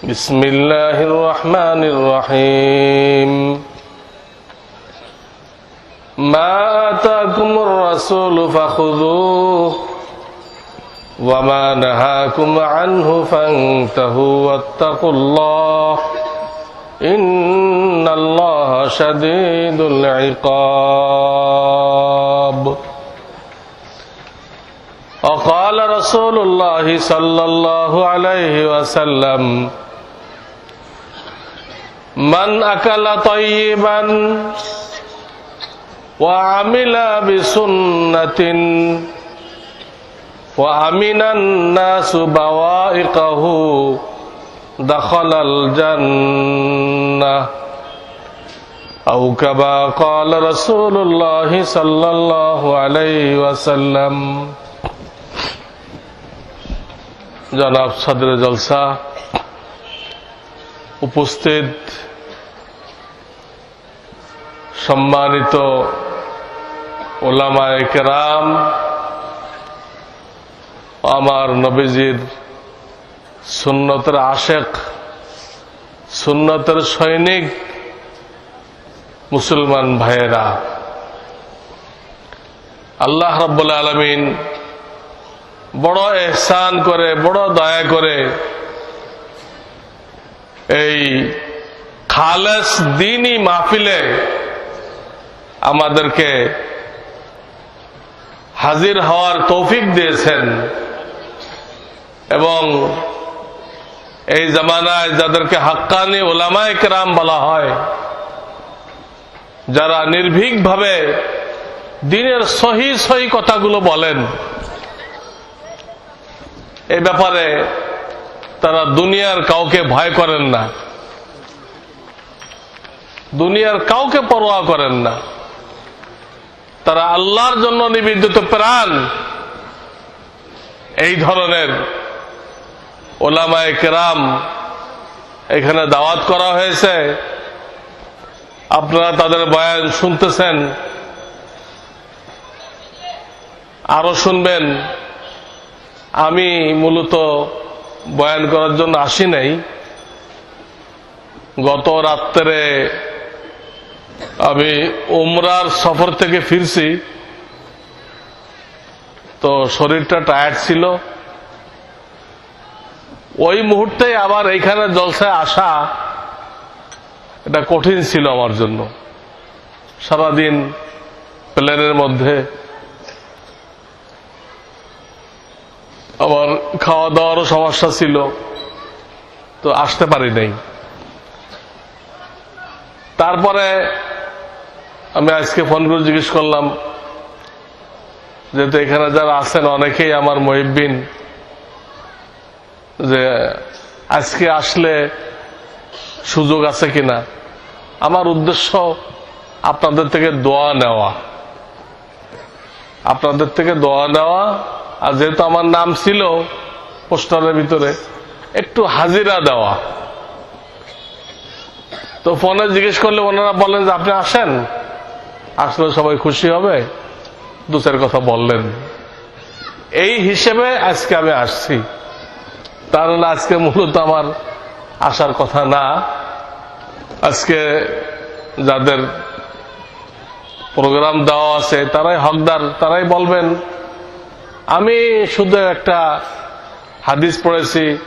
بسم الله الرحمن الرحيم. ما آتاكم الرسول فخذوه وما نهاكم عنه فانتهوا واتقوا الله. إن الله شديد العقاب. وقال رسول الله صلى الله عليه وسلم من أكل طيبا وعمل بسنة وأمن الناس بوائقه دخل الجنة أو كما قال رسول الله صلى الله عليه وسلم জনাব সদর জলসা উপস্থিত সম্মানিত ওলামায় কেরাম, আমার নবীজির সুন্নতের আশেক, সুন্নতের সৈনিক মুসলমান ভাইয়েরা। আল্লাহ রব্বুল আলমিন বড় এহসান করে, বড় দয়া করে এই খালেস দিনই মাহফিলে আমাদেরকে হাজির হওয়ার তৌফিক দিয়েছেন। এবং এই জামানায় যাদেরকে হাক্কানি ওলামায় কেরাম বলা হয়, যারা নির্ভীকভাবে দিনের সহি সহি কথাগুলো বলেন এই ব্যাপারে তারা দুনিয়ার কাউকে ভয় করেন না। দুনিয়ার কাউকে পরোয়া করেন না। তারা আল্লাহর জন্য নিবেদিত প্রাণ। এই ধরনের ওলামায় কেরাম এখানে দাওয়াত করা হয়েছে। আপনারা তাদের বয়ান শুনতেছেন। আরও শুনবেন। আমি মূলত বয়ান করার জন্য আসি নাই। গত রাত্রে আমি উমরার সফর থেকে ফিরছি। তো শরীরটা টায়ার্ড ছিল। ওই মুহূর্তে আবার এইখানে জলসায় আসা এটা কঠিন ছিল আমার জন্য। সারাদিন প্লেনের মধ্যে আবার খাওয়া দাওয়ারও সমস্যা ছিল। তো আসতে পারি নাই। তারপরে আমি আজকে ফোন করে জিজ্ঞেস করলাম যেহেতু এখানে যারা আছেন, অনেকেই আমার মহিবিন যে আজকে আসলে সুযোগ আছে কিনা। আমার উদ্দেশ্য আপনাদের থেকে দোয়া নেওয়া। আপনাদের থেকে দোয়া নেওয়া, আর যেহেতু আমার নাম ছিল পোস্টারের ভিতরে, একটু হাজিরা দেওয়া। তো ফোনে জিজ্ঞেস করলে ওনারা বলেন যে, আপনি আসেন? আসলে সবাই খুশি হবে। দু চার কথা বললেন। এই হিসেবে আজকে আমি আসছি। তাহলে আজকে মূলত আমার আসার কথা না। আজকে যাদের প্রোগ্রাম দেওয়া আছে, তারাই হকদার, তারাই বলবেন। আমি শুধু একটা হাদিস পড়েছি।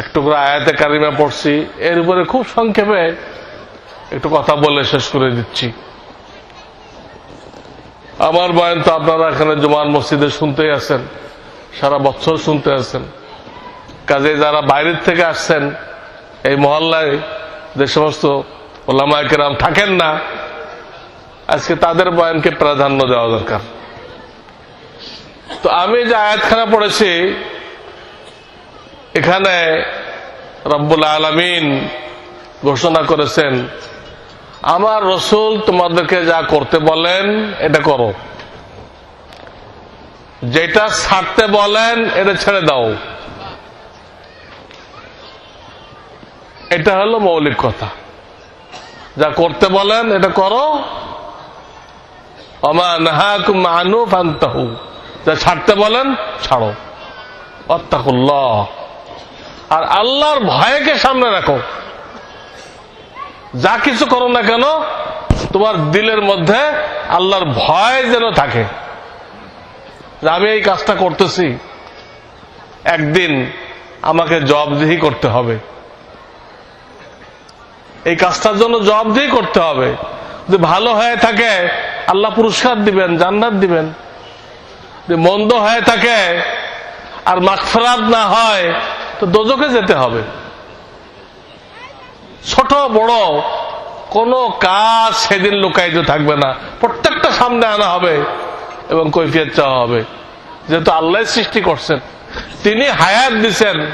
এক টুকরা আয়াতে কারিমা পড়ছি। এর উপরে খুব সংক্ষেপে একটু কথা বলে শেষ করে দিচ্ছি। আমার বয়ান তো আপনারা এখানে জুমান মসজিদে শুনতেই আছেন, সারা বছর শুনতে আছেন। কাজে যারা বাইরের থেকে আসছেন, এই মহল্লায় যে সমস্ত ওলামায়কেরাম থাকেন না, আজকে তাদের বয়ানকে প্রাধান্য দেওয়া দরকার। তো আমি যে আয়াতখানা পড়েছি এখানে রব্বুল আলমিন ঘোষণা করেছেন, আমার রসুল তোমাদেরকে যা করতে বলেন, এটা করো। যেটা ছাড়তে বলেন, এটা ছেড়ে দাও। এটা হলো মৌলিক কথা। যা করতে বলেন, এটা করো। যা ছাড়তে বলেন, ছাড়ো। অত্তাকুল্লাহ আর আল্লাহর ভয়কে সামনে রাখো। যা কিছু করো না কেন, তোমার দিলের মধ্যে আল্লাহর ভয় যেন থাকে। যে আমি এই কাজটা করতেছি, একদিন আমাকে জবাবদিহি করতে হবে। এই কাজটার জন্য জবাবদিহি করতে হবে। যদি ভালো হয়ে থাকে, আল্লাহ পুরস্কার দিবেন, জান্নাত দিবেন। যদি মন্দ হয়ে থাকে, আর মাকফরাত না হয় তো দোজকে যেতে হবে। ছোট, বড়, কোনো কাজ সেদিন লুকায়িত থাকবে না। প্রত্যেকটা সামনে আনা হবে এবং কৈফিয়ত চাওয়া হবে। যেহেতু আল্লাহ সৃষ্টি করছেন। তিনি হায়াত দিছেন।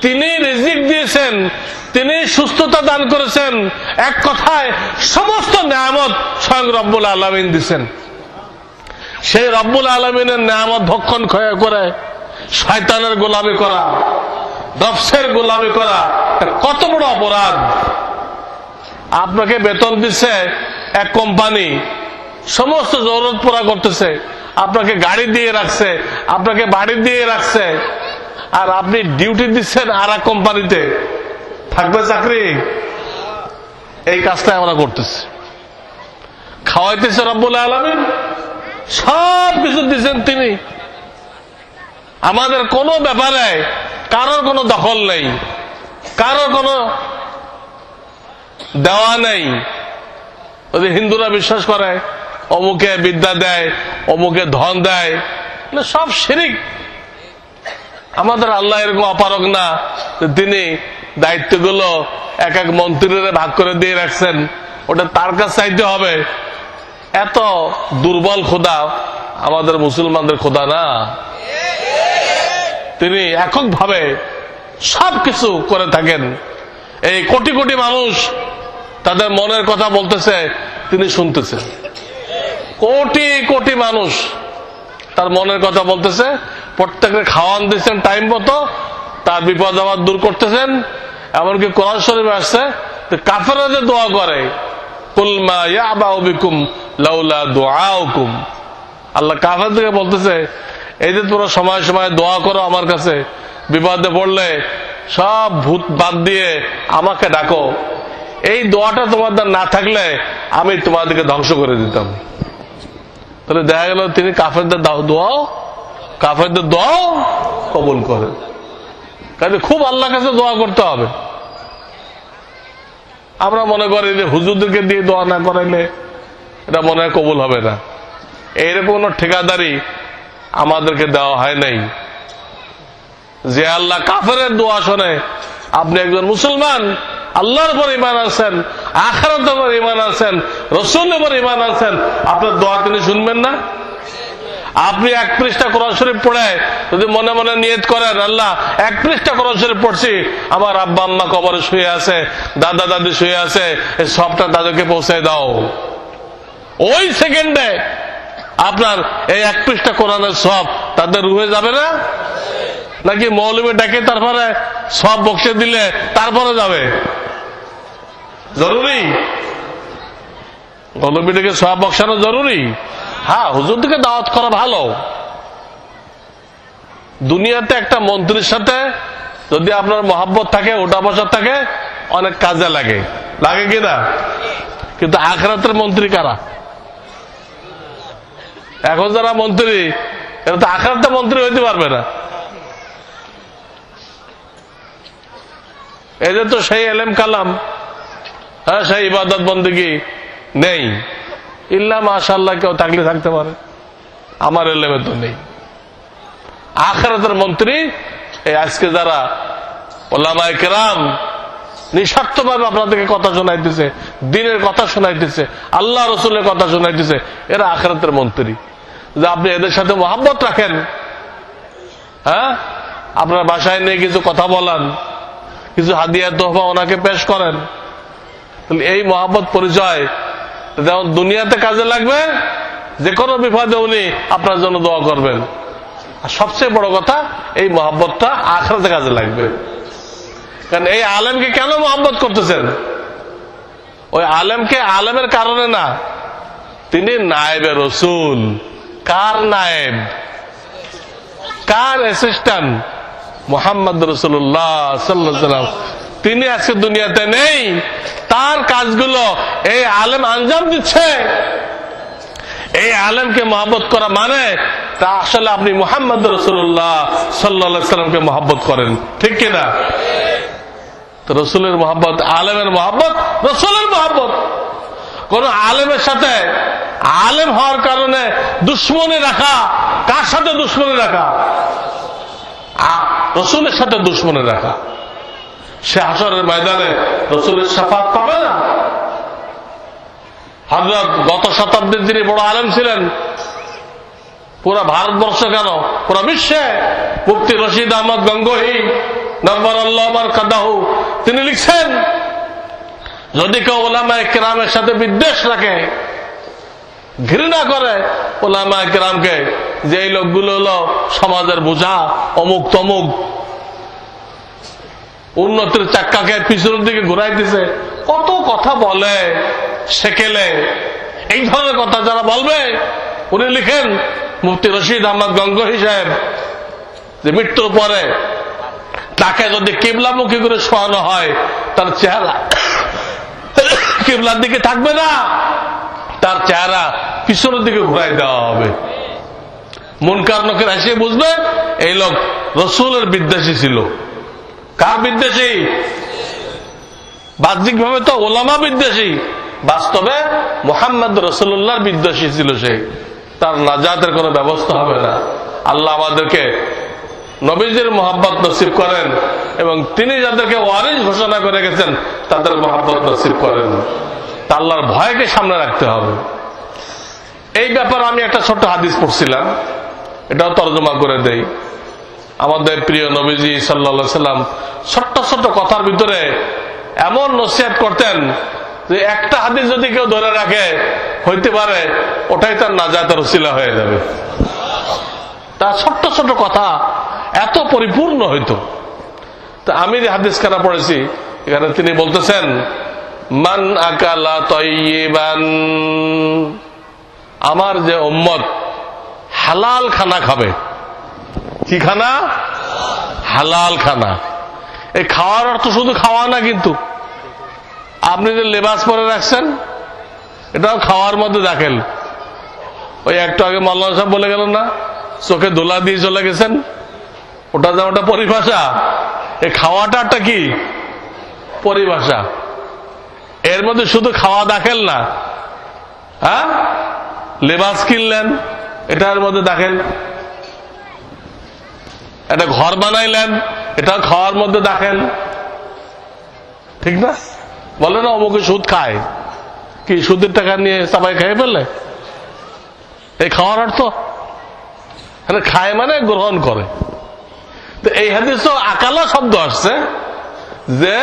তিনি রিজিক দিয়েছেন। তিনি সুস্থতা দান করেছেন। এক কথায় সমস্ত নিয়ামত স্বয়ং রব্বুল আলমিন দিছেন। সেই রব্বুল আলমিনের নিয়ামত ভক্ষণ ক্ষয় করে শয়তানের গোলামি করা। নফসের গোলামি করা কত বড় অপরাধ। আপনাকে বেতন দিচ্ছে এক কোম্পানি, সমস্ত জরুরত পুরা করতেছে, আপনাকে গাড়ি দিয়ে রাখছে, আপনাকে বাড়ি দিয়ে রাখছে, আর আপনি ডিউটি দিচ্ছেন আর এক কোম্পানিতে। থাকবে চাকরি? এই কাজটা আমরা করতেছি। খাওয়াইতেছে রব্বুল আলমিন সব কিছু দিচ্ছেন তিনি। আমাদের কোনো ব্যাপারে কারোর কোনো দখল নেই। কারোর কোনো দেওয়া নেই। যদি হিন্দুরা বিশ্বাস করে, অমুকে বিদ্যা দেয়, অমুকে ধন দেয় সব শিরিক। আমাদের আল্লাহ এরকম অপারক না তিনি দায়িত্বগুলো এক এক মন্ত্রীরা ভাগ করে দিয়ে রাখছেন। ওটা তার কাছে চাইতে হবে। এত দুর্বল খোদা আমাদের মুসলমানদের খোদা না। তিনি এককভাবে সবকিছু করে থাকেন। এই কোটি কোটি মানুষ তাদের মনের কথা বলতেছে, তিনি শুনতেছেন কোটি কোটি মানুষ তার মনের কথা বলতেছে, প্রত্যেকের খাওয়ান দিচ্ছেন টাইম মতো, তার বিপদ আবার দূর করতেছেন, এমনকি কোরআন শরীফ আসছে কাফেরা যে দোয়া করে কুলমা ইয়াবাউবিকুম লাউলা দুআউকুম। আল্লাহ কাফের দিকে বলতেছে এই যে তোমরা সময় সময় দোয়া করো আমার কাছে, বিপদে পড়লে সব ভূত বাদ দিয়ে আমাকে ডাকো। এই দোয়াটা তোমাদের না থাকলে আমি তোমাদেরকে ধ্বংস করে দিতাম। তাহলে দেখা গেল তিনি কাফেরদের দোয়াও কাফেরদের দোয়াও কবুল করে। কাজে খুব আল্লাহ কাছে দোয়া করতে হবে। আমরা মনে করি যে হুজুরদেরকে দিয়ে দোয়া না করাইলে এটা মনে হয় কবুল হবে না। এইরকম কোনো ঠিকাদারি আমাদেরকে দেওয়া হয় নাই। যে আল্লাহ কাফের দোয়া শোনে, আপনি একজন মুসলমান, আল্লাহর উপর ইমান আছেন আখারতের উপর ইমান আছেন রসুলের উপর ইমান আছেন আপনার দোয়া তিনি শুনবেন না? আপনি এক পৃষ্ঠা কোরআন শরীফ পড়ে, যদি মনে মনে নিয়ত করেন, আল্লাহ, এক পৃষ্ঠা কোরআন শরীফ পড়ছি, আমার আব্বা আম্মা কবরে শুয়ে আছে, দাদা দাদি শুয়ে আছে সবটা তাদেরকে পৌঁছে দাও। ওই সেকেন্ডে আপনার এই এক পৃষ্ঠা কোরআনের সব, তাদের রুহে যাবে না? নাকি মৌলবী ডাকে, তারপরে সব বক্সে দিলে তারপরে যাবে? জরুরি? মৌলবী ডেকে সব বক্সানো জরুরি? হ্যাঁ হুজুর দিকে দাওয়াত করা ভালো। দুনিয়াতে একটা মন্ত্রীর সাথে যদি আপনার মহাব্বত থাকে ওটা বসা থাকে, অনেক কাজে লাগে। লাগে কিনা কিন্তু আখরাতের মন্ত্রী কারা? এখন যারা মন্ত্রী, এরা তো আখরাতে মন্ত্রী হইতে পারবে না। এদের তো সেই এলেম কালাম হ্যাঁ সেই ইবাদত বন্দী নেই। ইল্লা মাশাল্লাহ কেউ থাকলে থাকতে পারে। আমার এলেমে তো নেই। আখরাতের মন্ত্রী এই আজকে যারা ওলামায় কেরাম নিঃস্বার্থভাবে আপনাদেরকে কথা শোনাইতেছে, দিনের কথা শোনাইতেছে, আল্লাহ রসুলের কথা শোনাইতেছে, এরা আখরাতের মন্ত্রী। যে আপনি এদের সাথে মোহাম্মত রাখেন। হ্যাঁ? আপনার বাসায় নিয়ে কিছু কথা বলান, কিছু হাদিয়া, তোহফা ওনাকে পেশ করেন। তাহলে এই মহাব্বত পরিচয় যেমন দুনিয়াতে কাজে লাগবে যে কোনো বিপদে উনি আপনার জন্য দোয়া করবেন। আর সবচেয়ে বড় কথা, এই মহাব্বতটা আখড়াতে কাজে লাগবে। কারণ এই আলেমকে কেন মোহাম্মত করতেছেন? ওই আলেমকে আলেমের কারণে না, তিনি নায়েবে রসুল। কার নায়েব? কার অ্যাসিস্ট্যান্ট মোহাম্মদ রসুল্লাহ সাল্লাম তিনি আজকে দুনিয়াতে নেই। তার কাজগুলো এই আলেম আঞ্জাম দিচ্ছে। এই আলেমকে মহব্বত করা মানে তা আসলে আপনি মোহাম্মদ রসুল্লাহ সাল্লা সাল্লামকে মহব্বত করেন। ঠিক কিনা? রসুলের মহব্বত, আলেমের মহব্বত, রসুলের মহব্বত। কোন আলেমের সাথে আলেম হওয়ার কারণে দুশ্মনী রাখা, কার সাথে দুশ্মনী রাখা? রসুলের সাথে দুশ্মনী রাখা। সে হাসরের ময়দানে রসুলের সাফাত পাবে না। হজরত গত শতাব্দীর যিনি বড় আলেম ছিলেন, পুরা ভারতবর্ষ কেন? পুরা বিশ্বে, মুফতি রশিদ আহমদ গঙ্গোহী তিনি লিখছেন, যদি কেউ ওলামা কেরামের সাথে বিদ্বেষ রাখে, ঘৃণা করে ওলামা কেরামকে যে এই লোকগুলো হলো সমাজের বোঝা, অমুক তমুক, উন্নতির চাক্কাকে পিছনের দিকে ঘুরাই দিছে, কত কথা বলে, সেকেলে। এই ধরনের কথা যারা বলবে, উনি লিখেন, মুফতি রশিদ আহমদ গঙ্গোহী সাহেব, যে মৃত্যুর পরে তাকে যদি কিবলামুখী করে শোয়ানো হয়, তার চেহারা। কেবলার দিকে থাকবে না, তার চেহারা পিছনের দিকে ঘুরাই দেওয়া হবে। মন কারণকের এসে বুঝবে, এই লোক রসুলের বিদ্বেষী ছিল। কার বিদ্বেষী? বাহ্যিক ভাবে তো ওলামা বিদ্বেষী। বাস্তবে মোহাম্মদ রসুল্লাহর বিদ্বেষী ছিল সে। তার নাজাতের কোনো ব্যবস্থা হবে না। আল্লাহ আমাদেরকে নবীজির মোহাম্মত নসিব করেন এবং তিনি যাদেরকে ওয়ারিস ঘোষণা করে গেছেন, তাদের মোহাম্মত নসিব করেন। তা আল্লাহর ভয়কে সামনে রাখতে হবে। এই ব্যাপারে আমি একটা ছোট্ট হাদিস পড়ছিলাম। এটাও তর্জমা করে দেই। আমাদের প্রিয় নবীজি সাল্লা সাল্লাম ছোট্ট ছোট্ট কথার ভিতরে এমন নসিহাত করতেন যে একটা হাদিস যদি কেউ ধরে রাখে, হইতে পারে ওটাই তার নাজাতের উসিলা হয়ে যাবে। তার ছোট্ট ছোট্ট কথা এত পরিপূর্ণ হইতো। তা আমি যে হাদিস খানা পড়েছি, এখানে তিনি বলতেছেন, মান আকালা তৈবান আমার যে উম্মত হালাল খানা খাবে। কি খানা? হালাল খানা। এই খাওয়ার অর্থ শুধু খাওয়া না কিন্তু। আপনি যে লেবাস পরে রাখছেন, এটাও খাওয়ার মধ্যে দেখেন ওই একটু আগে মাল্লা সাহেব বলে গেল না, চোখে দোলা দিয়ে চলে গেছেন। ওটা ওটা পরিভাষা। এই খাওয়াটা একটা কি? পরিভাষা। এর মধ্যে শুধু খাওয়া দেখেন না। হ্যাঁ? লেবাস কিনলেন, এটার মধ্যে দেখেন একটা ঘর বানাইলেন, এটা খাওয়ার মধ্যে দেখেন ঠিক না? বলে না, অমুকে সুদ খায়। কি, সুদের টাকা নিয়ে সবাই খেয়ে ফেললে? এই খাওয়ার অর্থ? খায় মানে গ্রহণ করে। তো এই হাদিস আকালা শব্দ আসছে যে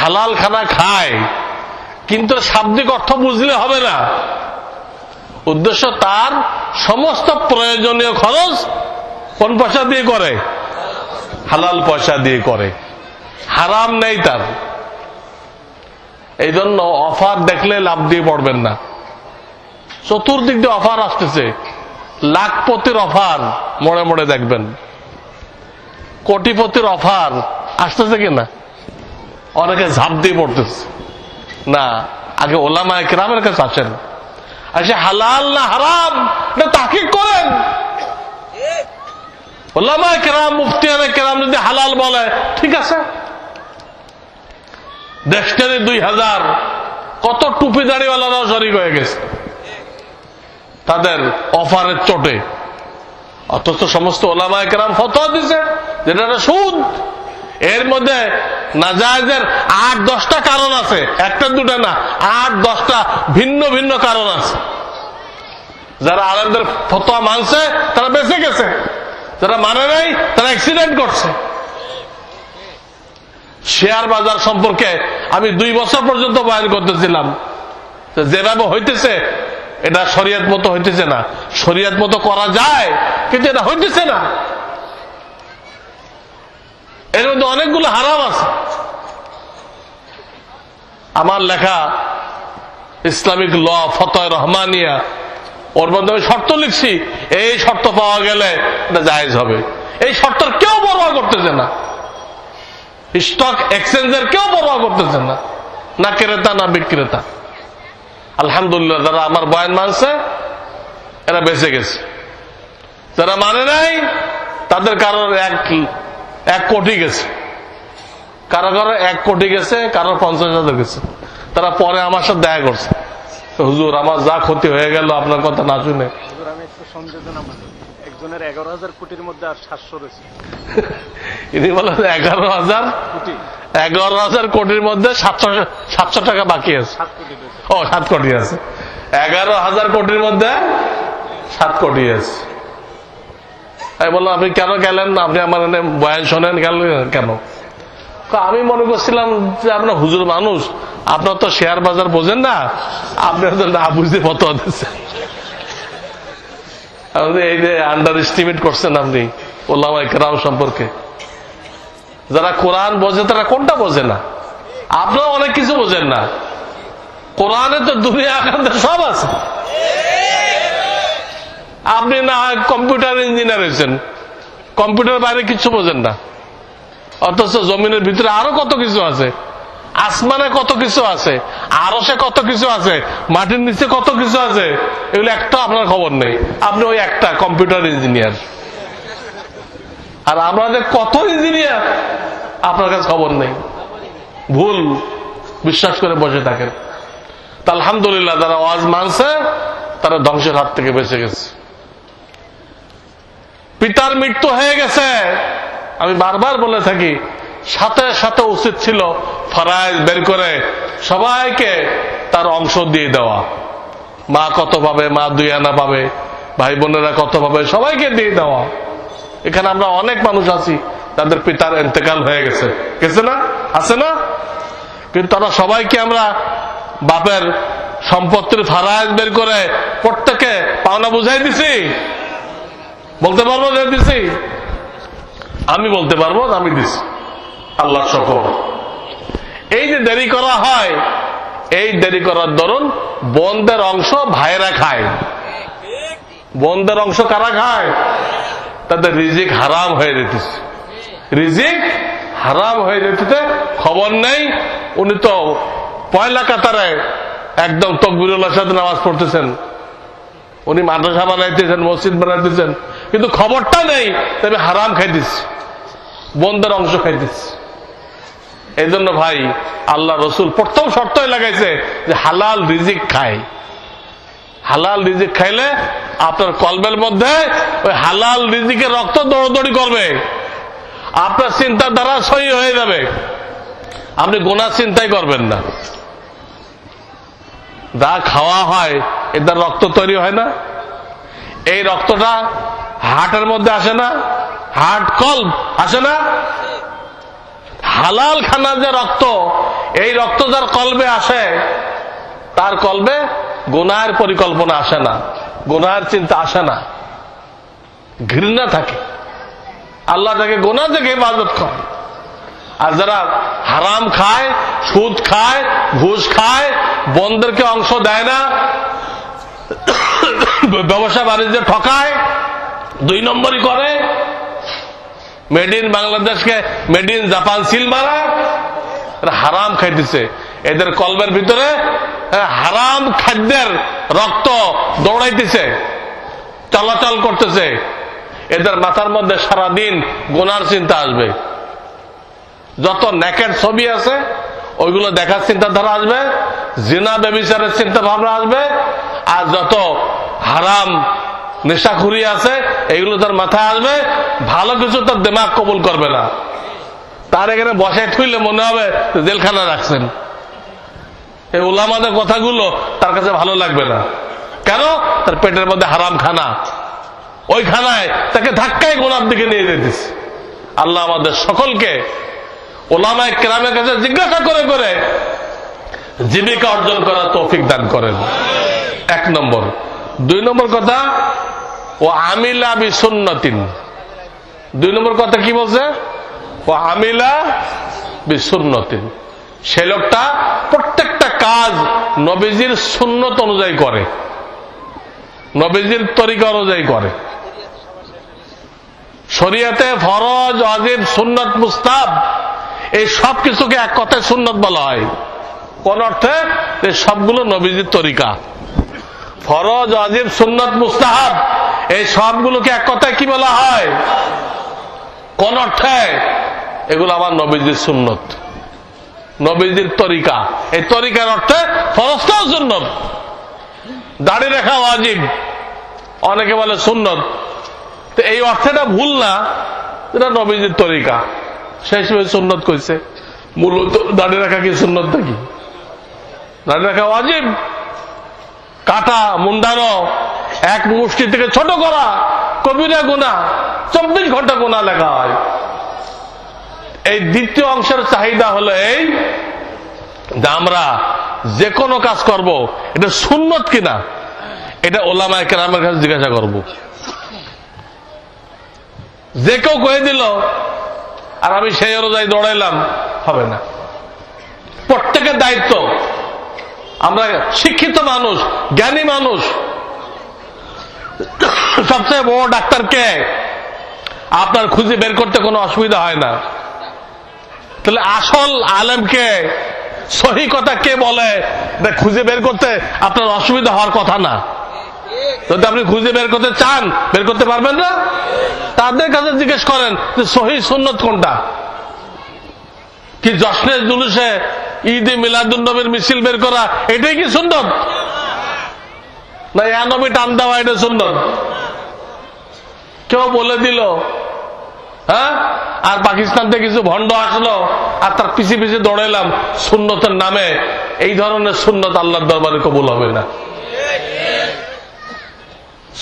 হালাল খানা খায়, কিন্তু শাব্দিক অর্থ বুঝলে হবে না। উদ্দেশ্য তার সমস্ত প্রয়োজনীয় খরচ কোন পয়সা দিয়ে করে? হালাল পয়সা দিয়ে করে। হারাম নেই তার। এই জন্য অফার দেখলে লাভ দিয়ে পড়বেন না। চতুর্দিক দিয়ে অফার আসতেছে। লাখপতির অফার মোড়ে মোড়ে দেখবেন। কোটিপতির অফার আসতেছে কিনা? অনেকে ঝাঁপ দিয়ে পড়তেছে। না, আগে ওলামা কেরামের কাছে আসেন। আসে হালাল না হারাম না তাকে করেন। ওলামা কেরাম মুফতিয়ানে কেরাম যদি হালাল বলে, ঠিক আছে। দেশটারে দুই হাজার, কত টুপি দাড়িওয়ালারাও শরিক হয়ে গেছে। তাদের অফারের চোটে। অথচ সমস্ত ওলামায় কেরাম ফতোয়া দিছে। যেটা সুদ। এর মধ্যে নাজায়জের আট, দশটা কারণ আছে। একটা, দুটা না। আট, দশটা ভিন্ন ভিন্ন কারণ আছে। যারা আনন্দের ফতোয়া মানছে, তারা বেঁচে গেছে। যারা মানে নাই, তারা অ্যাক্সিডেন্ট করছে। শেয়ার বাজার সম্পর্কে আমি দুই বছর পর্যন্ত বয়ান করতেছিলাম। যেভাবে হইতেছে, এটা শরিয়ত মতো হইতেছে না। শরিয়ত মতো করা যায়, কিন্তু এটা হইতেছে না। এর মধ্যে অনেকগুলো হারাম আছে। আমার লেখা ইসলামিক ল, ফতয়, রহমানিয়া, ওর মধ্যে আমি শর্ত লিখছি, এই শর্ত পাওয়া গেলে এটা জায়েজ হবে। এই শর্ত কেউ পরোয়া করতেছে না। স্টক এক্সচেঞ্জের কেউ পরোয়া করতেছে না। না ক্রেতা, না বিক্রেতা। আলহামদুলিল্লাহ, যারা আমার বয়ান মানছে, এরা বেঁচে গেছে। যারা মানে নাই, তাদের কারোর এক এক কোটি গেছে। কারও কারও এক কোটি গেছে কারও পঞ্চাশ হাজার গেছে। তারা পরে আমার সাথে দেখা করছে। তো হুজুর আমার যা ক্ষতি হয়ে গেল আপনার কথা না শুনে। হুজুর, আমি একটু সংযোজনা একজনের এগারো হাজার কোটির মধ্যে আর সাতশো রয়েছে। ইনি বলেন এগারো হাজার? কোটি। এগারো হাজার কোটির মধ্যে সাতশো সাতশো টাকা বাকি আছে। ও সাত কোটি আছে। এগারো হাজার কোটির মধ্যে সাত কোটি আছে। আমি বললাম, আপনি কেন গেলেন? আপনি আমার এখানে বয়ান শোনেন গেলেন কেন? আমি মনে করছিলাম যে আপনার হুজুর মানুষ, আপনার তো শেয়ার বাজার বোঝেন না আপনি তো না বুঝতে মতো এই যে আন্ডার এস্টিমেট করছেন আপনি, ওলামা একরাম সম্পর্কে। যারা কোরআন বোঝে, তারা কোনটা বোঝে না? আপনারা অনেক কিছু বোঝেন না। কোরআনে তো দুনিয়া আকান্তে সব আছে। আপনি না কম্পিউটার ইঞ্জিনিয়ার হয়েছেন। কম্পিউটার বাইরে কিছু বোঝেন না। অথচ জমিনের ভিতরে আরও কত কিছু আছে। আসমানে কত কিছু আছে। আরসে কত কিছু আছে। মাটির নিচে কত কিছু আছে। এগুলো একটা আপনার খবর নেই। আপনি ওই একটা কম্পিউটার ইঞ্জিনিয়ার। আর আমরা যে কত ইঞ্জিনিয়ার? আপনার কাছে খবর নেই। ভুল। বিশ্বাস করে বসে থাকেন। তা আলহামদুলিল্লাহ তারা ওয়াজ মানছে, তারা ধ্বংসের হাত থেকে বেঁচে গেছে। পিতার মৃত্যু হয়ে গেছে। আমি বারবার বলে থাকি, সাথে সাথে উচিত ছিল ফরাইজ বের করে সবাইকে তার অংশ দিয়ে দেওয়া। মা কত পাবে, মা দুই আনা পাবে, ভাই বোনেরা কত পাবে, সবাইকে দিয়ে দেওয়া। এখানে আমরা অনেক মানুষ আছি, তাদের পিতার এতেকাল হয়ে গেছে। গেছে না? আছে না? কিন্তু তারা সবাইকে আমরা বাপের সম্পত্তির ফারাজ বের করে প্রত্যেকে পাওনা বুঝাই দিছি। বলতে পারব যে দিছি? আমি বলতে পারব আমি দিছি। আল্লাহ সকল এই যে দেরি করা হয়, এই দেরি করার দরুন বন্ধের অংশ ভাইরা খায়। বন্ধের অংশ কারা খায়? তাদের রিজিক হারাম হয়ে যেতেছে। রিজিক হারাম হয়ে যেতে খবর নেই। উনি তো পয়লা কাতারে একদম তকবিরুল্লাহ সাথে নামাজ পড়তেছেন। উনি মাদ্রাসা বানাইতেছেন, মসজিদ বানাইতেছেন, কিন্তু খবরটা নেই তবে হারাম খাইতেছি, বন্ধের অংশ খাইতেছি। এই জন্য ভাই, আল্লাহ রসুল প্রথম শর্তই লাগাইছে যে হালাল রিজিক খায়। হালাল রিজিক খাইলে আপনার কলবের মধ্যে ওই হালাল রিজিকের রক্ত দৌড়দৌড়ি করবে। আপনার চিন্তাধারা সহি হয়ে যাবে। আপনি গোনা চিন্তাই করবেন না। যা খাওয়া হয়, এদের রক্ত তৈরি হয় না। এই রক্তটা হার্টের মধ্যে আসে না, হার্ট কল আসে না। হালাল খানার যে রক্ত, এই রক্ত যার কলবে আসে, তার কলবে গোনার পরিকল্পনা আসে না গোনার চিন্তা আসে না। ঘৃণা থাকে। আল্লাহ তাকে গোনা থেকে হেফাজত করে আর যারা হারাম খায়, সুদ খায়, ঘুষ খায় বন্ধেরকে অংশ দেয় না, ব্যবসা বাণিজ্যে ঠকায়, দুই নম্বরই করে মেড ইন বাংলাদেশকে মেড ইন জাপান সিল মারা হারাম খাইতেছে। এদের কলবের ভিতরে হারাম খাদ্যের রক্ত দৌড়াইতেছে, চলাচল করতেছে। এদের মাথার মধ্যে সারাদিন গোনার চিন্তা আসবে। যত নেকের ছবি আছে, ওইগুলো দেখার চিন্তাধারা আসবে, জিনা বেবিচারের চিন্তা ভাবনা আসবে, আর যত হারাম নেশাখুরি আছে এগুলো তার মাথায় আসবে, ভালো কিছু তার দিমাগ কবুল করবে না। তার এখানে বসায় থুইলে মনে হবে জেলখানা রাখছেন। এই ওলামাদের কথাগুলো তার কাছে ভালো লাগবে না। কেন? তার পেটের মধ্যে হারাম খানা। ওই খানায় তাকে ধাক্কায় গোলার দিকে নিয়ে যেতেছে। আল্লাহ আমাদের সকলকে ওলামায় কেরামের কাছে জিজ্ঞাসা করে করে জীবিকা অর্জন করার তৌফিক দান করেন। এক নম্বর। দুই নম্বর কথা, ও আমিলা বি বিসুন্নতিন। দুই নম্বর কথা কি বলছে? ও আমিলা বিসুন্নতিন। সে লোকটা প্রত্যেকটা কাজ নবীজির সুন্নত অনুযায়ী করে। নবীজির তরিকা অনুযায়ী করে। শরিয়াতে ফরজ অজিব সুন্নত মুস্তাব এই সব কিছুকে এক কথায় সুন্নত বলা হয়। কোন অর্থে? এই সবগুলো নবীজির তরিকা। ফরজ অজিব সুন্নত, মুস্তাহাব, এই সবগুলোকে এক কথায় কি বলা হয়? কোন অর্থে? এগুলো আমার নবীজির সুন্নত। নবীজির তরিকা। এই তরিকার অর্থে ফরজটাও সুন্নত। দাড়ি রেখা ওয়াজিব। অনেকে বলে সুন্নত। তো এই অর্থটা ভুল না, এটা নবীজির তরিকা। সেই হিসেবে সুন্নত কইছে। মূলত দাড়ি রাখা কি সুন্নত নাকি? দাড়ি রাখা ওয়াজিব। কাটা, মুন্ডানো, এক মুষ্টি থেকে ছোট করা, কবিরা গুণা, চব্বিশ ঘণ্টা গুণা লেখা হয়। এই দ্বিতীয় অংশের চাহিদা হলো এই যে আমরা যে কোনো কাজ করব, এটা সুন্নত কিনা, এটা ওলামায় কেরামের কাছে জিজ্ঞাসা করব। যে কেউ কয়ে দিল আর আমি সেই অনুযায়ী দৌড়াইলাম। হবে না। প্রত্যেকের দায়িত্ব। আমরা শিক্ষিত মানুষ, জ্ঞানী মানুষ। সবচেয়ে বড় ডাক্তারকে আপনার খুঁজে বের করতে কোনো অসুবিধা হয় না। তাহলে আসল আলেমকে সহি কথা কে বলে? খুঁজে বের করতে আপনার অসুবিধা হওয়ার কথা না। যদি আপনি খুঁজে বের করতে চান, বের করতে পারবেন না? তাদের কাছে জিজ্ঞেস করেন যে, সহি সুন্নত কোনটা? কি জশ্নের জুলুসে ঈদে মিলাদুল নবীর মিছিল বের করা, এটাই কি সুন্নত? না, ইয়া নবী টান দেওয়া, এটা সুন্নত? কেউ বলে দিল হ্যাঁ? আর পাকিস্তান থেকে কিছু ভণ্ড আসলো, আর তার পিছিয়ে পিছিয়ে দৌড়াইলাম, সুন্নতের নামে। এই ধরনের সুন্নত আল্লাহর দরবারে কবুল হবে না।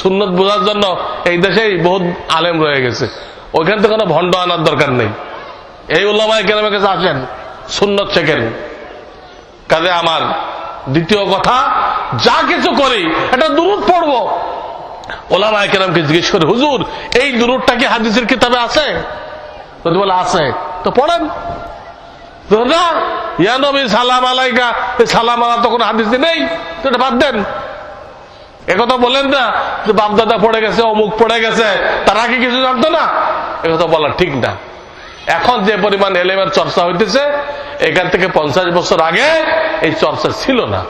সুন্নত বোঝার জন্য এই দেশেই বহুত আলেম রয়ে গেছে। ওইখান থেকে কোনো ভণ্ড আনার দরকার নেই। এই উল্লামায় কেরামের কাছে আসেন, সুন্নত শেখেন। কাজে আমার দ্বিতীয় কথা, যা কিছু করি এটা দূরত পড়ব। ওলামায় কেরামকে জিজ্ঞেস করে, হুজুর, এই দূরটা কি হাদিসের কিতাবে আছে? যদি বলে, আছে। তো পড়েন। না। সালাম আলাইকা। সালাম আলা তো কোনো হাদিসে নেই। তো এটা বাদ দেন। একথা বলেন না যে বাপদাদা পড়ে গেছে, অমুক পড়ে গেছে, তারা কি কিছু জানতো না? একথা বলা ঠিক না। এখন যে পরিমাণ এলেমের চর্চা হইতেছে, এখান থেকে পঞ্চাশ বছর আগে এই চর্চা ছিল না।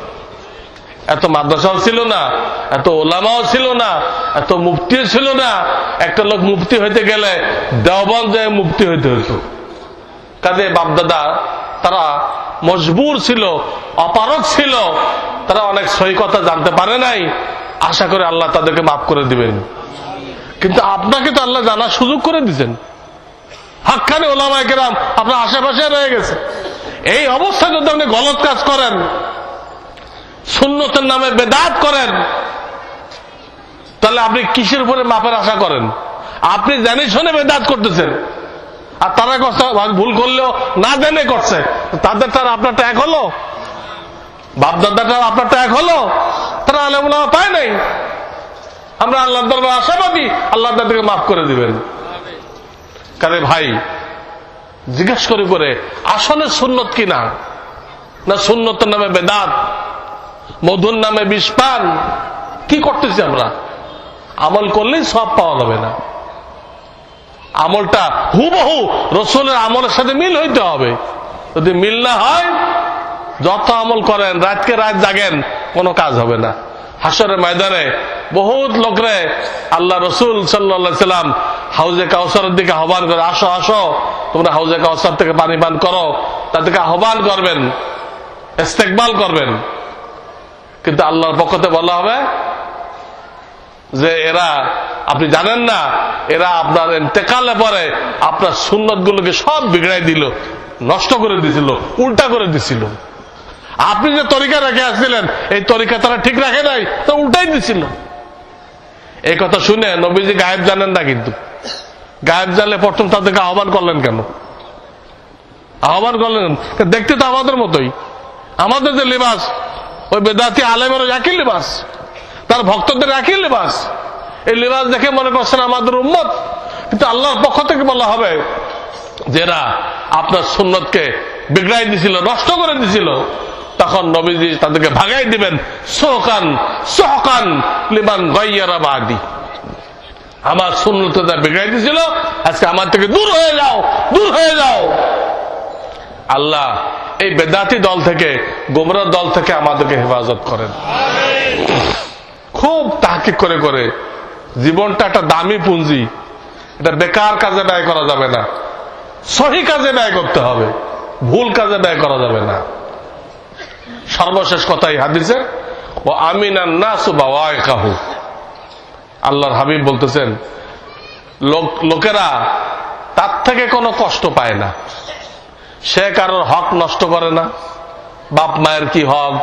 এত মাদ্রাসাও ছিল না, এত ওলামাও ছিল না, এত মুক্তিও ছিল না। একটা লোক মুক্তি হইতে গেলে দেওবন যায় মুফতি হইতে হইতো। কাজে বাপদাদা, তারা মজবুর ছিল অপারক ছিল, তারা অনেক সহি কথা জানতে পারে নাই। আশা করে আল্লাহ তাদেরকে মাফ করে দিবেন। কিন্তু আপনাকে তো আল্লাহ জানার সুযোগ করে দিচ্ছেন হাক্কানি ওলামায় কেরাম, আপনার আশেপাশে রয়ে গেছে। এই অবস্থায় যদি আপনি গলত কাজ করেন, সুন্নতের নামে বেদাত করেন, তাহলে আপনি কিসের উপরে মাপের আশা করেন? আপনি জানি শুনে বেদাত করতেছেন। আর তারা কথা ভুল করলেও না জেনে করছে। তাদের তার আপনারটা এক হলো? বাপদাদাটা আপনারটা এক হলো? তারা আলমুল্লাহ পায় নাই। আমরা আল্লাহ দরবার আশাবাদী, আল্লাহ তাদেরকে মাফ করে দিবেন। কারে ভাই, জিজ্ঞেস করে করে আসলে সুন্নত কিনা না সুন্নতের নামে বেদাত, মধুর নামে বিষ পান, কি করতেছি আমরা? আমল করলেই সব পাওয়া যাবে না। আমলটা হুবহু রসুলের আমলের সাথে মিল হইতে হবে। যদি মিল না হয় যত আমল করেন, রাতকে রাত জাগেন, কোনো কাজ হবে না। হাসরের ময়দানে বহুত লোকরে আল্লাহ রসুল সাল্লা সাল্লাম হাউজে কাউসারের দিকে আহ্বান করে, আসো আসো, তোমরা হাউজে কাউসার থেকে পানি পান করো, তাদেরকে আহ্বান করবেন, ইস্তেকবাল করবেন। কিন্তু আল্লাহর পক্ষতে বলা হবে যে, এরা, আপনি জানেন না, এরা আপনার টেকালে পরে আপনার সুন্নত গুলোকে সব বিগড়াই দিল, নষ্ট করে দিছিল, উল্টা করে দিছিল। আপনি যে তরিকা রেখে আসছিলেন, এই তরিকা তারা ঠিক রাখে নাই, তো উল্টাই দিছিল। এই কথা শুনে নবীজি গায়েব জানেন না কিন্তু। গায়েব জানলে প্রথম তাদেরকে আহ্বান করলেন কেন? আহ্বান করলেন দেখতে তো আমাদের মতোই। আমাদের যে লিবাস, ওই বেদাতি আলেমের একই লিবাস। তার ভক্তদের একই লিবাস। এই লিবাস দেখে মনে করছেন আমাদের উম্মত। কিন্তু আল্লাহর পক্ষ থেকে বলা হবে যেরা আপনার সুন্নতকে বিগড়াই দিছিল, নষ্ট করে দিছিল। তখন নবীজি তাদেরকে ভাগাই দিবেন সোহকান সোহকান, লিমান গাইয়ারা বাদি। আমার শূন্যতা বিগড়াই দিছিল, আজকে আমার থেকে দূর হয়ে যাও, দূর হয়ে যাও। আল্লাহ এই বেদাতি দল থেকে, গোমরা দল থেকে আমাদেরকে হেফাজত করেন। খুব তাহকিক করে করে, জীবনটা একটা দামি পুঁজি। এটা বেকার কাজে ব্যয় করা যাবে না। সহি কাজে ব্যয় করতে হবে, ভুল কাজে ব্যয় করা যাবে না। সর্বশেষ কথাই হাদিসে ও আমিনান নাসু কাহু আল্লাহর হাবিব বলতেছেন, লোক, লোকেরা তার থেকে কোনো কষ্ট পায় না। সে কারোর হক নষ্ট করে না। বাপ মায়ের কি হক,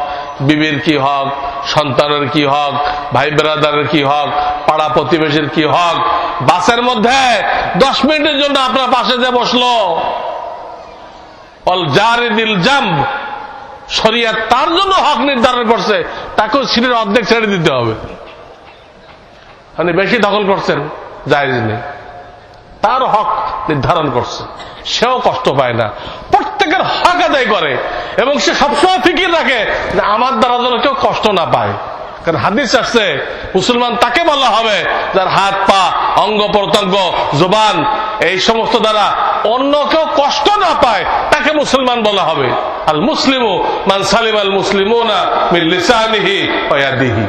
বিবির কি হক, সন্তানের কি হক, ভাই বেরাদারের কি হক, পাড়া প্রতিবেশীর কি হক, বাসের মধ্যে দশ মিনিটের জন্য আপনার পাশে যে বসল। অল জারিদিল জাম শরিয়া তার জন্য হক নির্ধারণ করছে, তাকেও সিটের অর্ধেক ছেড়ে দিতে হবে। মানে বেশি দখল করছেন, জায়জ নেই। তার হক নির্ধারণ করছে। সেও কষ্ট পায় না। প্রত্যেকের হক আদায় করে এবং সে সবসময় ফিকির রাখে আমার দ্বারা যেন কেউ কষ্ট না পায়। কারণ হাদিস আসছে, মুসলমান তাকে বলা হবে যার হাত, পা, অঙ্গ, প্রত্যঙ্গ, জোবান, এই সমস্ত দ্বারা অন্য কেউ কষ্ট না পায়, তাকে মুসলমান বলা হবে। আল মুসলিম মান সালিম আল মুসলিম মিল্লিসানিহি ইয়াদিহি।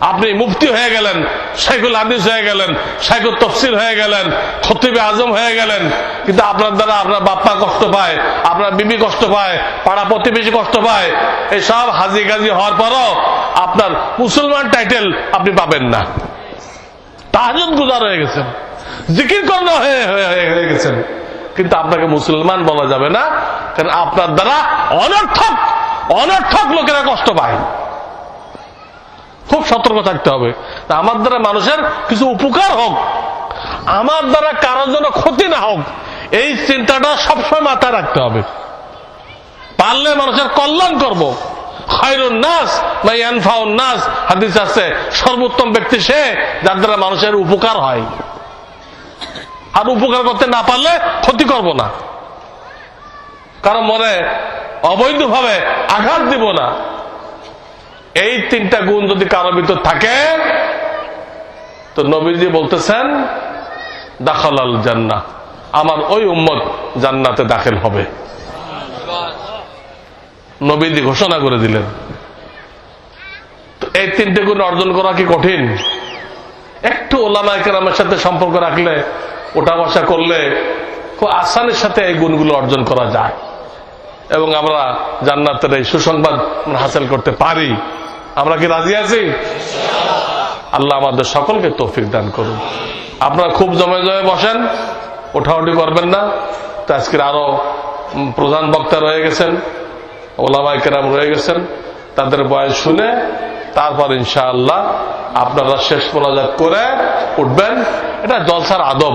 আপনি মুফতি হয়ে গেলেন শাইখুল হাদিস হয়ে গেলেন শাইখুল তফসিল হয়ে গেলেন, খতিবে আজম হয়ে গেলেন। কিন্তু আপনার দ্বারা আপনার বাপ্পা কষ্ট পায়, আপনার বিবি কষ্ট পায়, পাড়া প্রতিবেশী কষ্ট পায়। এসব হাজি গাজি হওয়ার পরও আপনার মুসলমান টাইটেল আপনি পাবেন না। তাহাজুদ গুজার হয়ে গেছেন, জিকির কর্ণ হয়ে- হয়ে গেছেন। কিন্তু আপনাকে মুসলমান বলা যাবে না, কারণ আপনার দ্বারা অনর্থক অনর্থক লোকেরা কষ্ট পায়। খুব সতর্ক থাকতে হবে। আমার দ্বারা মানুষের কিছু উপকার হোক, আমার দ্বারা কারোর জন্য ক্ষতি না হোক, এই চিন্তাটা সবসময় মাথায় রাখতে হবে। পারলে মানুষের কল্যাণ করব। খায়রুন নাস বা ইয়ানফাউন নাস, হাদিস সর্বোত্তম ব্যক্তি সে যার দ্বারা মানুষের উপকার হয়। আর উপকার করতে না পারলে ক্ষতি করব না। কারণ মনে অবৈধভাবে আঘাত দিব না। এই তিনটা গুণ যদি কারও ভিতর থাকে, তো নবীজি বলতেছেন দাখল আল জান্না আমার ওই উম্মত জান্নাতে দাখিল হবে। নবীজি ঘোষণা করে দিলেন। তো এই তিনটে গুণ অর্জন করা কি কঠিন? একটু ওলামায়কেরামের সাথে সম্পর্ক রাখলে, ওটা বসা করলে খুব আসানের সাথে এই গুণগুলো অর্জন করা যায়। এবং আমরা জান্নাতের এই সুসংবাদ হাসিল করতে পারি। আমরা কি রাজি আছি? আল্লাহ আমাদের সকলকে তৌফিক দান করুন। আপনারা খুব জমে জমে বসেন ওঠাউটি করবেন না। তো আজকের আরও প্রধান বক্তা রয়ে গেছেন ওলামাই কেরাম রয়ে গেছেন। তাদের বয়স শুনে তারপর ইনশাআল্লাহ আপনারা শেষ মোনাজাত করে উঠবেন। এটা জলসার আদব।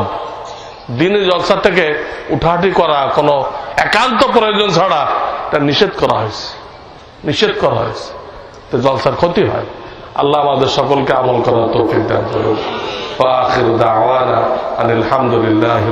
দিনে জলসা থেকে উঠাহাটি করা কোনো একান্ত প্রয়োজন ছাড়া এটা নিষেধ করা হয়েছে। নিষেধ করা হয়েছে। তো জলসার ক্ষতি হয়। আল্লাহ আমাদের সকলকে আমল করার তৌফিক দান করুন। আলহামদুলিল্লাহ